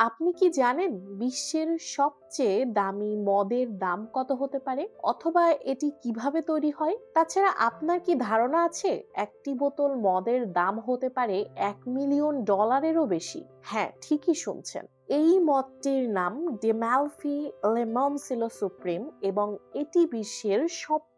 আপনি কি জানেন বিশ্বের সবচেয়ে দামি মদের দাম কত হতে পারে? অথবা এটি কীভাবে তৈরি হয়? তাছাড়া আপনার কি ধারণা আছে একটি বোতল মদের দাম হতে পারে এক মিলিয়ন ডলারেরও বেশি? হ্যাঁ ঠিকই শুনছেন। এই মদটির নাম ডেমালফি লেমন সিলো সুপ্রিম এবং এটি বিশ্বের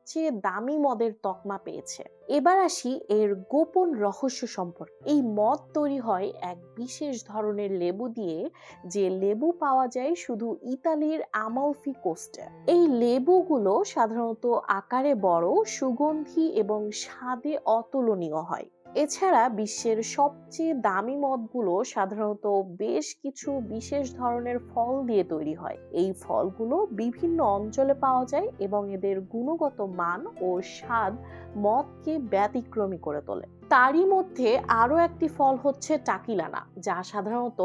সবচেয়ে দামি মদের তকমা পেয়েছে। এবার আসি এর গোপন রহস্য সম্পর্কে। এই মদ তৈরি হয় এক বিশেষ ধরনের লেবু দিয়ে, যে লেবু পাওয়া যায় শুধু ইতালির আমালফি কোস্টে এই লেবুগুলো সাধারণত আকারে বড়, সুগন্ধি এবং স্বাদে অতুলনীয় হয়। এছাড়া বিশ্বের সবচেয়ে দামি মদগুলো সাধারণত বেশ কিছু বিশেষ ধরনের ফল দিয়ে তৈরি হয়। এই ফলগুলো বিভিন্ন অঞ্চলে পাওয়া যায় এবং এদের গুণগত মান ও স্বাদ মদকে ব্যতিক্রমী করে তোলে। তারই মধ্যে আরও একটি ফল হচ্ছে টাকিলানা, যা সাধারণত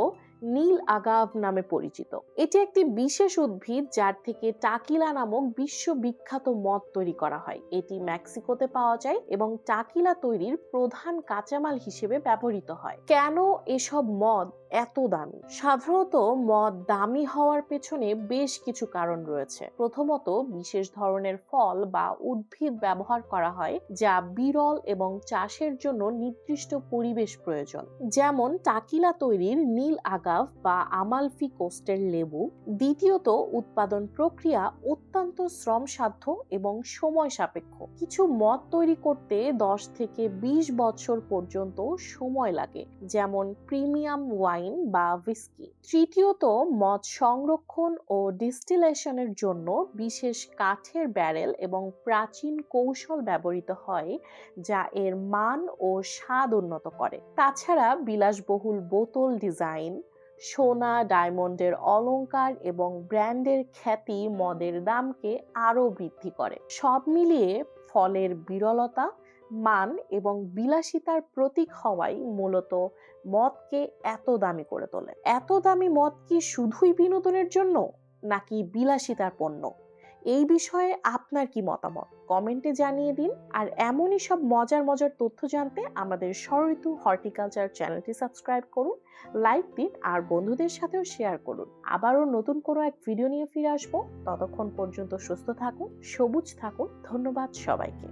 নীল আগাভ নামে পরিচিত। এটি একটি বিশেষ উদ্ভিদ যার থেকে টাকিলা নামক বিশ্ববিখ্যাত মদ তৈরি করা হয়। এটি মেক্সিকোতে পাওয়া যায় এবং টাকিলা তৈরির প্রধান কাঁচামাল হিসেবে ব্যবহৃত হয়। কেন এসব মদ এত দামি। সাধারণত মদ দামি হওয়ার পেছনে বেশ কিছু কারণ রয়েছে। প্রথমত, বিশেষ ধরনের ফল বা উদ্ভিদ ব্যবহার করা হয় যা বিরল এবং চাষের জন্য নির্দিষ্ট পরিবেশ প্রয়োজন। যেমন, টাকিলা তৈরির নীল আগাভ বা আমালফি কোস্টের লেবু। দ্বিতীয়ত, উৎপাদন প্রক্রিয়া অত্যন্ত শ্রমসাধ্য এবং সময় সাপেক্ষ। কিছু মদ তৈরি করতে দশ থেকে বিশ বছর পর্যন্ত সময় লাগে, যেমন, প্রিমিয়াম ওয়াইন বা উইস্কি তৃতীয়ত, মদ সংরক্ষণ ও ডিস্টিলেশনের জন্য বিশেষ কাঠের ব্যারেল এবং প্রাচীন কৌশল ব্যবহৃত হয়, যা এর মান ও স্বাদ উন্নত করে। তাছাড়া বিলাসবহুল বোতল ডিজাইন সোনা, ডায়মন্ডের অলংকার এবং ব্র্যান্ডের খ্যাতি মদের দামকে আরও বৃদ্ধি করে। সব মিলিয়ে ফলের বিরলতা মান এবং বিলাসিতার প্রতীক হওয়াই মূলত মদকে এত দামি করে তোলে। এত দামি মদ কি শুধুই বিনোদনের জন্য, নাকি বিলাসিতার পণ্য? এই বিষয়ে আপনার কি মতামত? কমেন্টে জানিয়ে দিন। আর এমনই সব মজার মজার তথ্য জানতে আমাদের সরিতু হর্টিকালচার চ্যানেলটি সাবস্ক্রাইব করুন, লাইক দিন, আর বন্ধুদের সাথেও শেয়ার করুন। আবারও নতুন কোনো এক ভিডিও নিয়ে ফিরে আসব। ততক্ষণ পর্যন্ত সুস্থ থাকুন, সবুজ থাকুন। ধন্যবাদ সবাইকে।